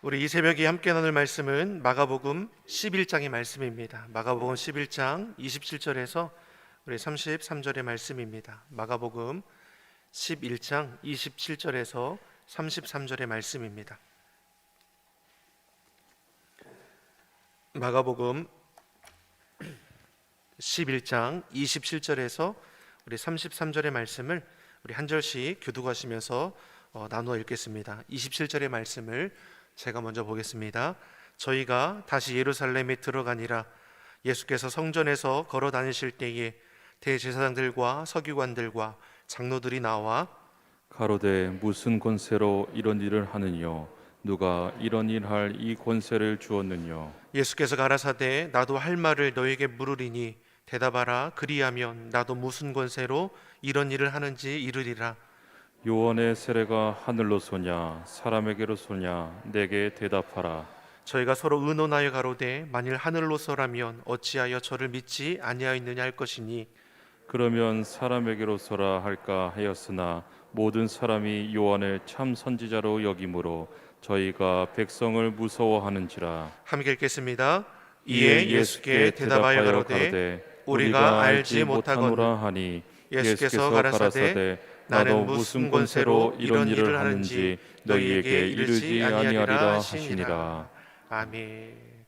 우리 이 새벽에 함께 나눌 말씀은 마가복음 11장의 말씀입니다. 마가복음 11장 27절에서 우리 33절의 말씀입니다. 마가복음 11장 27절에서 33절의 말씀입니다. 마가복음 11장 27절에서 우리 33절의 말씀을 우리 한 절씩 교독하시면서 어, 나누어 읽겠습니다. 27절의 말씀을 제가 먼저 보겠습니다. 저희가 다시 예루살렘에 들어가니라. 예수께서 성전에서 걸어 다니실 때에 대제사장들과 서기관들과 장로들이 나와 가로되 무슨 권세로 이런 일을 하느뇨 누가 이런 일 할 이 권세를 주었느뇨 예수께서 가라사대 나도 할 말을 너에게 물으리니 대답하라. 그리하면 나도 무슨 권세로 이런 일을 하는지 이르리라 요원의 세례가 하늘로 쏘냐 사람에게로 쏘냐 내게 대답하라. 저희가 서로 의논하여 가로되 만일 하늘로서라면 어찌하여 저를 믿지 아니하였느냐 할 것이니? 그러면 사람에게로 쏘라 할까 하였으나 모든 사람이 요한을 참 선지자로 여기므로 저희가 백성을 무서워하는지라. 함께 읽겠습니다. 이에 예수께 대답하여 가로되 우리가 알지 못하거늘 하니 예수께서 가라사대 나는 무슨 권세로 이런 일을 하는지 너희에게 이르지 아니하리라 하시니라. 아멘.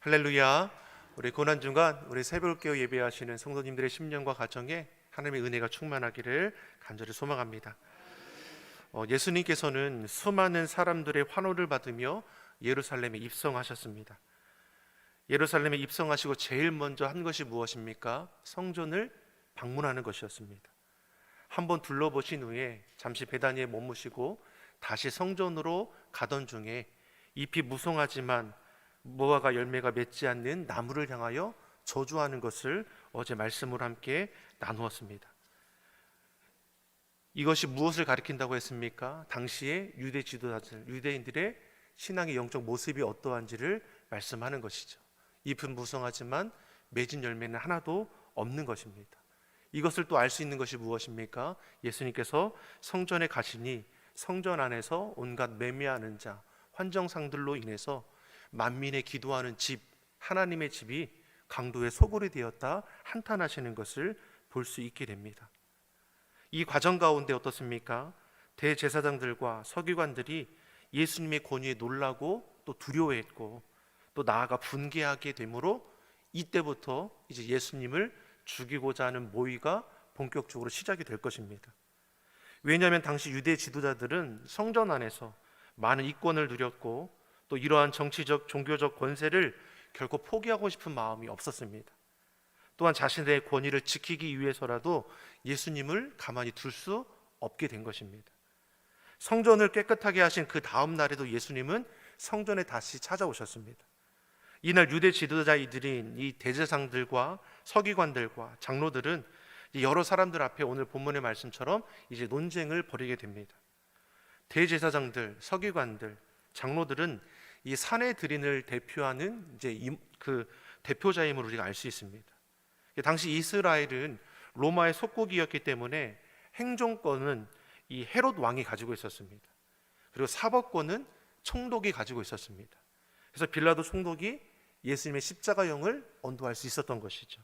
할렐루야. 우리 고난 중간 우리 새벽교회 예배하시는 성도님들의 심령과 가정에 하나님의 은혜가 충만하기를 간절히 소망합니다. 어, 예수님께서는 수많은 사람들의 환호를 받으며 예루살렘에 입성하셨습니다. 예루살렘에 입성하시고 제일 먼저 한 것이 무엇입니까? 성전을 방문하는 것이었습니다. 한번 둘러보신 후에 잠시 베다니에 머무시고 다시 성전으로 가던 중에 잎이 무성하지만 무화과 열매가 맺지 않는 나무를 향하여 저주하는 것을 어제 말씀으로 함께 나누었습니다. 이것이 무엇을 가리킨다고 했습니까? 당시의 유대 지도자들, 유대인들의 신앙의 영적 모습이 어떠한지를 말씀하는 것이죠. 잎은 무성하지만 맺은 열매는 하나도 없는 것입니다. 이것을 또 알 수 있는 것이 무엇입니까? 예수님께서 성전에 가시니 성전 안에서 온갖 매매하는 자, 환정상들로 인해서 만민의 기도하는 집, 하나님의 집이 강도의 소굴이 되었다 한탄하시는 것을 볼 수 있게 됩니다. 이 과정 가운데 어떻습니까? 대제사장들과 서기관들이 예수님의 권위에 놀라고 또 두려워했고 또 나아가 분개하게 되므로 이때부터 이제 예수님을 죽이고자 하는 모의가 본격적으로 시작이 될 것입니다. 왜냐하면 당시 유대 지도자들은 성전 안에서 많은 이권을 누렸고 또 이러한 정치적 종교적 권세를 결코 포기하고 싶은 마음이 없었습니다. 또한 자신의 권위를 지키기 위해서라도 예수님을 가만히 둘 수 없게 된 것입니다. 성전을 깨끗하게 하신 그 다음 날에도 예수님은 성전에 다시 찾아오셨습니다. 이날 유대 지도자이들인 이 대제상들과 서기관들과 장로들은 여러 사람들 앞에 오늘 본문의 말씀처럼 이제 논쟁을 벌이게 됩니다. 대제사장들, 서기관들, 장로들은 이 사내들인을 대표하는 이제 이- 그 대표자임을 우리가 알 수 있습니다. 당시 이스라엘은 로마의 속국이었기 때문에 행정권은 이 헤롯 왕이 가지고 있었습니다. 그리고 사법권은 총독이 가지고 있었습니다. 그래서 빌라도 총독이 예수님의 십자가형을 언도할 수 있었던 것이죠.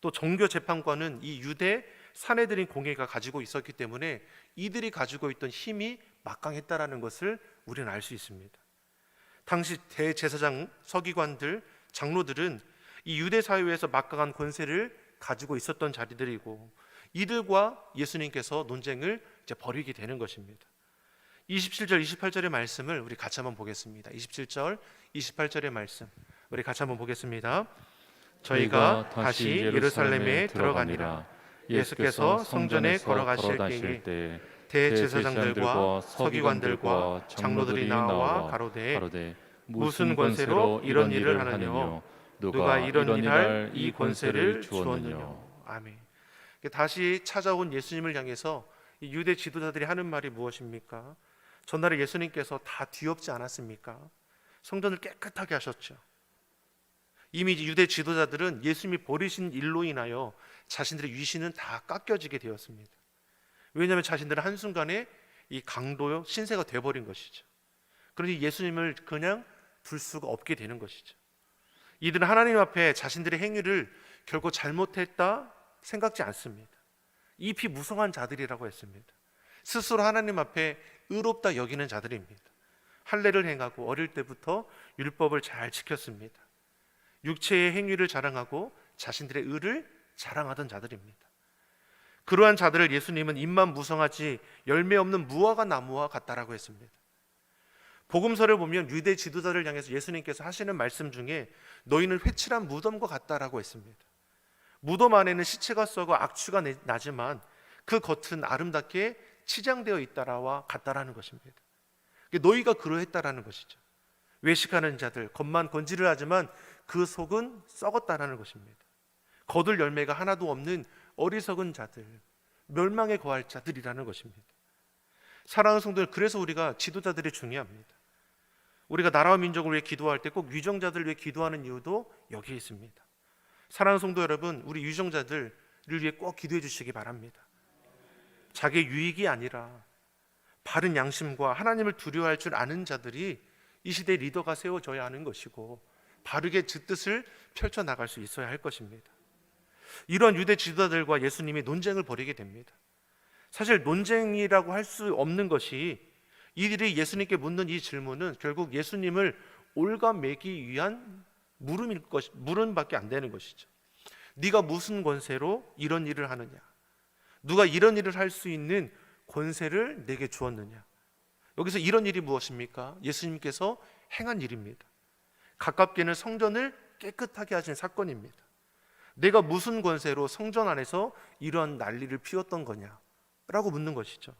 또 종교 재판관은 이 유대 사내들인 공회가 가지고 있었기 때문에 이들이 가지고 있던 힘이 막강했다라는 것을 우리는 알 수 있습니다. 당시 대제사장 서기관들 장로들은 이 유대 사회에서 막강한 권세를 가지고 있었던 자리들이고 이들과 예수님께서 논쟁을 이제 벌이게 되는 것입니다. 27절 28절의 말씀을 우리 같이 한번 보겠습니다. 27절 28절의 말씀 우리 같이 한번 보겠습니다. 저희가 다시 예루살렘에 들어가니라 예수께서 성전에 걸어가실 때에 대제사장들과 서기관들과 장로들이 나와 가로되 무슨 권세로 이런 일을 하느뇨 누가 이런 일할 이 권세를 주었느뇨 아멘. 다시 찾아온 예수님을 향해서 이 유대 지도자들이 하는 말이 무엇입니까? 전날에 예수님께서 다 뒤엎지 않았습니까? 성전을 깨끗하게 하셨죠. 이미 유대 지도자들은 예수님이 버리신 일로 인하여 자신들의 위신은 다 깎여지게 되었습니다. 왜냐하면 자신들은 한순간에 이 강도요 신세가 돼버린 것이죠. 그러니 예수님을 그냥 둘 수가 없게 되는 것이죠. 이들은 하나님 앞에 자신들의 행위를 결코 잘못했다 생각지 않습니다. 잎이 무성한 자들이라고 했습니다. 스스로 하나님 앞에 의롭다 여기는 자들입니다. 할례를 행하고 어릴 때부터 율법을 잘 지켰습니다. 육체의 행위를 자랑하고 자신들의 의를 자랑하던 자들입니다. 그러한 자들을 예수님은 입만 무성하지 열매 없는 무화과 나무와 같다라고 했습니다. 복음서를 보면 유대 지도자를 향해서 예수님께서 하시는 말씀 중에 너희는 회칠한 무덤과 같다라고 했습니다. 무덤 안에는 시체가 썩어 악취가 내- 나지만 그 겉은 아름답게 치장되어 있다라와 같다라는 것입니다. 너희가 그러했다라는 것이죠. 외식하는 자들 겉만 건지를 하지만 그 속은 썩었다라는 것입니다. 거둘 열매가 하나도 없는 어리석은 자들, 멸망에 거할 자들이라는 것입니다. 사랑하는 성도들, 그래서 우리가 지도자들이 중요합니다. 우리가 나라와 민족을 위해 기도할 때 꼭 유정자들을 위해 기도하는 이유도 여기에 있습니다. 사랑하는 성도 여러분, 우리 유정자들을 위해 꼭 기도해 주시기 바랍니다. 자기 유익이 아니라 바른 양심과 하나님을 두려워할 줄 아는 자들이 이 시대 리더가 세워져야 하는 것이고 바르게 그 뜻을 펼쳐 나갈 수 있어야 할 것입니다. 이런 유대 지도자들과 예수님이 논쟁을 벌이게 됩니다. 사실 논쟁이라고 할 수 없는 것이 이들이 예수님께 묻는 이 질문은 결국 예수님을 올가매기 위한 물음일 것 물음밖에 안 되는 것이죠. 네가 무슨 권세로 이런 일을 하느냐? 누가 이런 일을 할 수 있는 권세를 내게 주었느냐? 여기서 이런 일이 무엇입니까? 예수님께서 행한 일입니다. 가깝게는 성전을 깨끗하게 하신 사건입니다. 내가 무슨 권세로 성전 안에서 이런 난리를 피웠던 거냐? 라고 묻는 것이죠.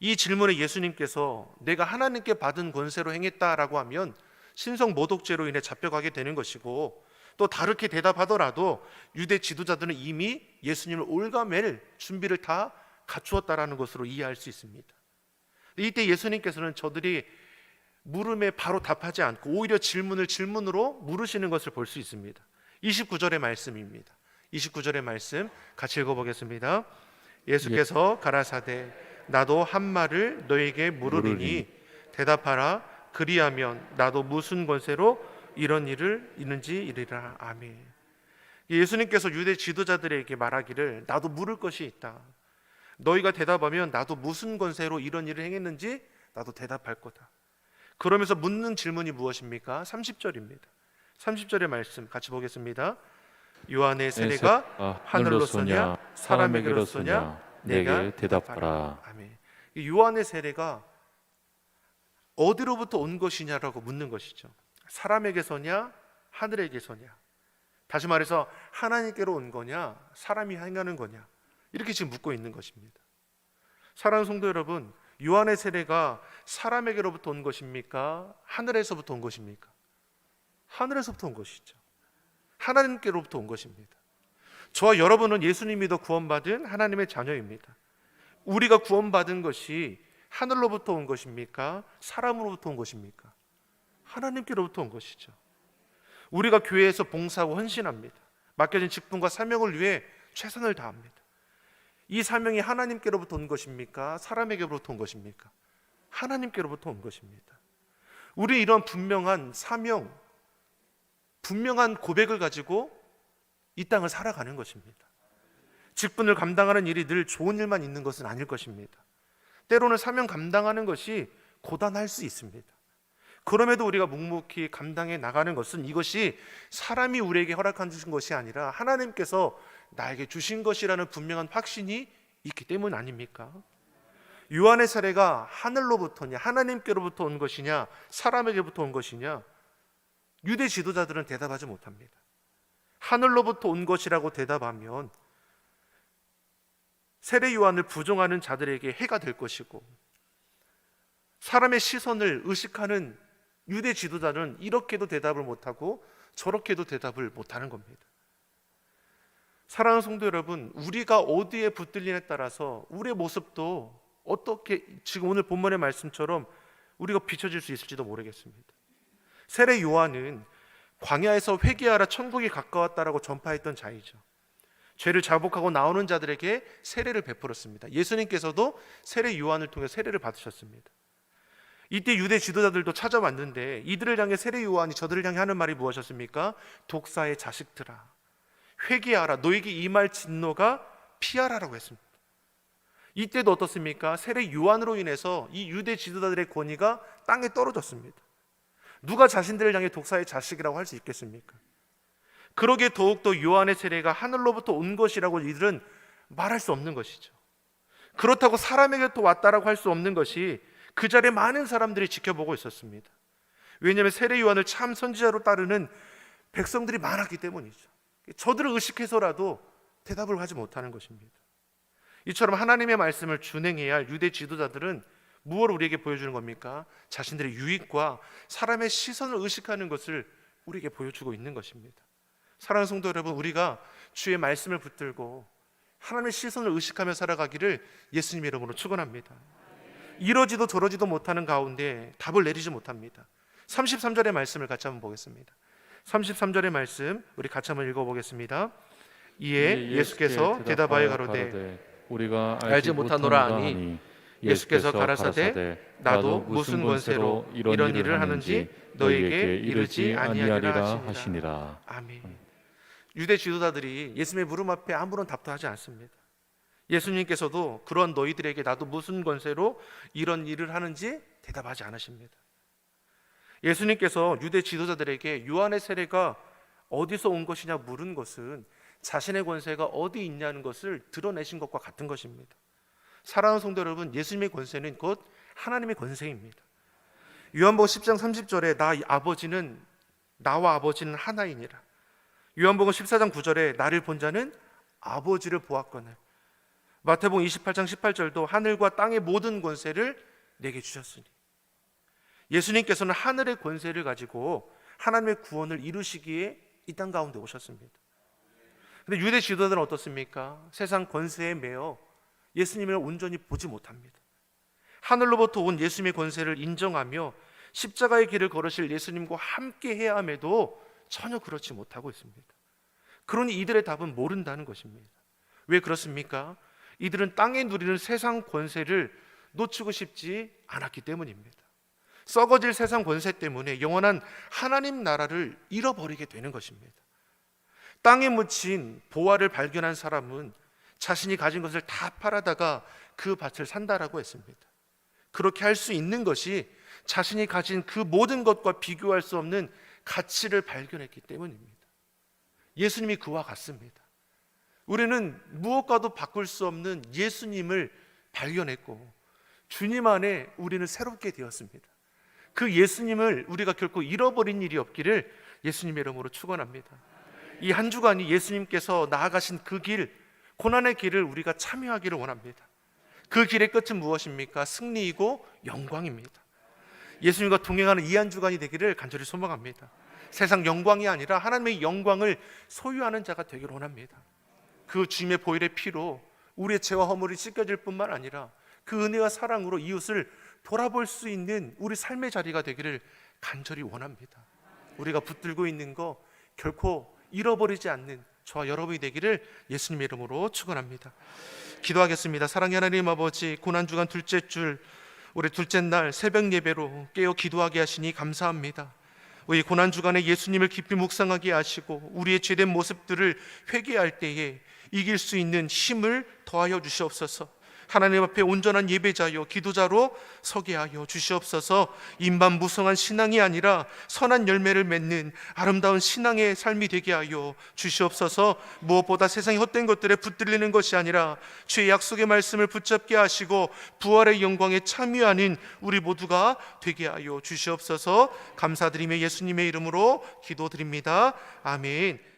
이 질문에 예수님께서 내가 하나님께 받은 권세로 행했다라고 하면 신성 모독죄로 인해 잡혀가게 되는 것이고 또 다르게 대답하더라도 유대 지도자들은 이미 예수님을 올가맬 준비를 다 갖추었다라는 것으로 이해할 수 있습니다. 이때 예수님께서는 저들이 물음에 바로 답하지 않고 오히려 질문을 질문으로 물으시는 것을 볼 수 있습니다. 29절의 말씀입니다. 29절의 말씀 같이 읽어보겠습니다. 예수께서 가라사대 나도 한 말을 너에게 물으리니 물으리니. 대답하라 그리하면 나도 무슨 권세로 이런 일을 있는지 이르라 아멘. 예수님께서 유대 지도자들에게 말하기를 나도 물을 것이 있다. 너희가 대답하면 나도 무슨 권세로 이런 일을 행했는지 나도 대답할 거다. 그러면서 묻는 질문이 무엇입니까? 30절입니다. 30절의 말씀 같이 보겠습니다. 요한의 세례가 아, 하늘로 쏘냐 사람에게로 쏘냐 내게 대답하라. 아멘. 이 요한의 세례가 어디로부터 온 것이냐라고 묻는 것이죠. 사람에게서냐 하늘에게서냐. 다시 말해서 하나님께로 온 거냐 사람이 행하는 거냐 이렇게 지금 묻고 있는 것입니다. 사랑하는 성도 여러분, 요한의 세례가 사람에게로부터 온 것입니까? 하늘에서부터 온 것입니까? 하늘에서부터 온 것이죠. 하나님께로부터 온 것입니다. 저와 여러분은 예수님 믿어 구원받은 하나님의 자녀입니다. 우리가 구원받은 것이 하늘로부터 온 것입니까? 사람으로부터 온 것입니까? 하나님께로부터 온 것이죠. 우리가 교회에서 봉사하고 헌신합니다. 맡겨진 직분과 사명을 위해 최선을 다합니다. 이 사명이 하나님께로부터 온 것입니까? 사람에게로부터 온 것입니까? 하나님께로부터 온 것입니다. 우리 이런 분명한 사명, 분명한 고백을 가지고 이 땅을 살아가는 것입니다. 직분을 감당하는 일이 늘 좋은 일만 있는 것은 아닐 것입니다. 때로는 사명 감당하는 것이 고단할 수 있습니다. 그럼에도 우리가 묵묵히 감당해 나가는 것은 이것이 사람이 우리에게 허락한 주신 것이 아니라 하나님께서 나에게 주신 것이라는 분명한 확신이 있기 때문 아닙니까? 요한의 사례가 하늘로부터냐 하나님께로부터 온 것이냐 사람에게부터 온 것이냐 유대 지도자들은 대답하지 못합니다. 하늘로부터 온 것이라고 대답하면 세례 요한을 부정하는 자들에게 해가 될 것이고 사람의 시선을 의식하는 유대 지도자는 이렇게도 대답을 못하고 저렇게도 대답을 못하는 겁니다. 사랑하는 성도 여러분, 우리가 어디에 붙들리냐에 따라서 우리의 모습도 어떻게 지금 오늘 본문의 말씀처럼 우리가 비춰질 수 있을지도 모르겠습니다. 세례 요한은 광야에서 회개하라 천국이 가까웠다라고 전파했던 자이죠. 죄를 자복하고 나오는 자들에게 세례를 베풀었습니다. 예수님께서도 세례 요한을 통해 세례를 받으셨습니다. 이때 유대 지도자들도 찾아왔는데 이들을 향해 세례 요한이 저들을 향해 하는 말이 무엇이었습니까? 독사의 자식들아 회개하라 너에게 임할 진노가 피하라라고 했습니다. 이때도 어떻습니까? 세례 요한으로 인해서 이 유대 지도자들의 권위가 땅에 떨어졌습니다. 누가 자신들을 향해 독사의 자식이라고 할 수 있겠습니까? 그러기에 더욱더 요한의 세례가 하늘로부터 온 것이라고 이들은 말할 수 없는 것이죠. 그렇다고 사람에게 또 왔다라고 할 수 없는 것이 그 자리에 많은 사람들이 지켜보고 있었습니다. 왜냐하면 세례 요한을 참 선지자로 따르는 백성들이 많았기 때문이죠. 저들을 의식해서라도 대답을 하지 못하는 것입니다. 이처럼 하나님의 말씀을 준행해야 할 유대 지도자들은 무엇을 우리에게 보여주는 겁니까? 자신들의 유익과 사람의 시선을 의식하는 것을 우리에게 보여주고 있는 것입니다. 사랑하는 성도 여러분, 우리가 주의 말씀을 붙들고 하나님의 시선을 의식하며 살아가기를 예수님 이름으로 축원합니다. 이러지도 저러지도 못하는 가운데 답을 내리지 못합니다. 33절의 말씀을 같이 한번 보겠습니다. 33절의 말씀 우리 같이 한번 읽어보겠습니다. 이에 예수께서 대답하여 가로되 우리가 알지 못하노라 하니 예수께서 가라사대 나도 무슨 권세로 이런 일을 하는지 너에게 이르지 아니하리라 하시니라. 아멘. 유대 지도자들이 예수님의 물음 앞에 아무런 답도 하지 않습니다. 예수님께서도 그런 너희들에게 나도 무슨 권세로 이런 일을 하는지 대답하지 않으십니다. 예수님께서 유대 지도자들에게 요한의 세례가 어디서 온 것이냐 물은 것은 자신의 권세가 어디 있냐는 것을 드러내신 것과 같은 것입니다. 사랑하는 성도 여러분, 예수님의 권세는 곧 하나님의 권세입니다. 요한복음 10장 30절에 나 아버지는 나와 아버지는 하나이니라. 요한복음 14장 9절에 나를 본 자는 아버지를 보았거늘. 마태복음 28장 18절도 하늘과 땅의 모든 권세를 내게 주셨으니. 예수님께서는 하늘의 권세를 가지고 하나님의 구원을 이루시기에 이 땅 가운데 오셨습니다. 근데 유대 지도자들은 어떻습니까? 세상 권세에 매여 예수님을 온전히 보지 못합니다. 하늘로부터 온 예수님의 권세를 인정하며 십자가의 길을 걸으실 예수님과 함께 해야 함에도 전혀 그렇지 못하고 있습니다. 그러니 이들의 답은 모른다는 것입니다. 왜 그렇습니까? 이들은 땅에 누리는 세상 권세를 놓치고 싶지 않았기 때문입니다. 썩어질 세상 권세 때문에 영원한 하나님 나라를 잃어버리게 되는 것입니다. 땅에 묻힌 보화를 발견한 사람은 자신이 가진 것을 다 팔아다가 그 밭을 산다라고 했습니다. 그렇게 할 수 있는 것이 자신이 가진 그 모든 것과 비교할 수 없는 가치를 발견했기 때문입니다. 예수님이 그와 같습니다. 우리는 무엇과도 바꿀 수 없는 예수님을 발견했고 주님 안에 우리는 새롭게 되었습니다. 그 예수님을 우리가 결코 잃어버린 일이 없기를 예수님의 이름으로 축원합니다. 이 한 주간이 예수님께서 나아가신 그 길, 고난의 길을 우리가 참여하기를 원합니다. 그 길의 끝은 무엇입니까? 승리이고 영광입니다. 예수님과 동행하는 이 한 주간이 되기를 간절히 소망합니다. 세상 영광이 아니라 하나님의 영광을 소유하는 자가 되기를 원합니다. 그 주님의 보혈의 피로 우리의 죄와 허물이 씻겨질 뿐만 아니라 그 은혜와 사랑으로 이웃을 돌아볼 수 있는 우리 삶의 자리가 되기를 간절히 원합니다. 우리가 붙들고 있는 거 결코 잃어버리지 않는 저와 여러분이 되기를 예수님의 이름으로 축원합니다. 기도하겠습니다. 사랑의 하나님 아버지 고난 주간 둘째 줄 우리 둘째 날 새벽 예배로 깨어 기도하게 하시니 감사합니다. 우리 고난 주간에 예수님을 깊이 묵상하게 하시고 우리의 죄된 모습들을 회개할 때에 이길 수 있는 힘을 더하여 주시옵소서. 하나님 앞에 온전한 예배자요 기도자로 서게 하여 주시옵소서. 인반 무성한 신앙이 아니라 선한 열매를 맺는 아름다운 신앙의 삶이 되게 하여 주시옵소서. 무엇보다 세상의 헛된 것들에 붙들리는 것이 아니라 주의 약속의 말씀을 붙잡게 하시고 부활의 영광에 참여하는 우리 모두가 되게 하여 주시옵소서. 감사드리며 예수님의 이름으로 기도드립니다. 아멘.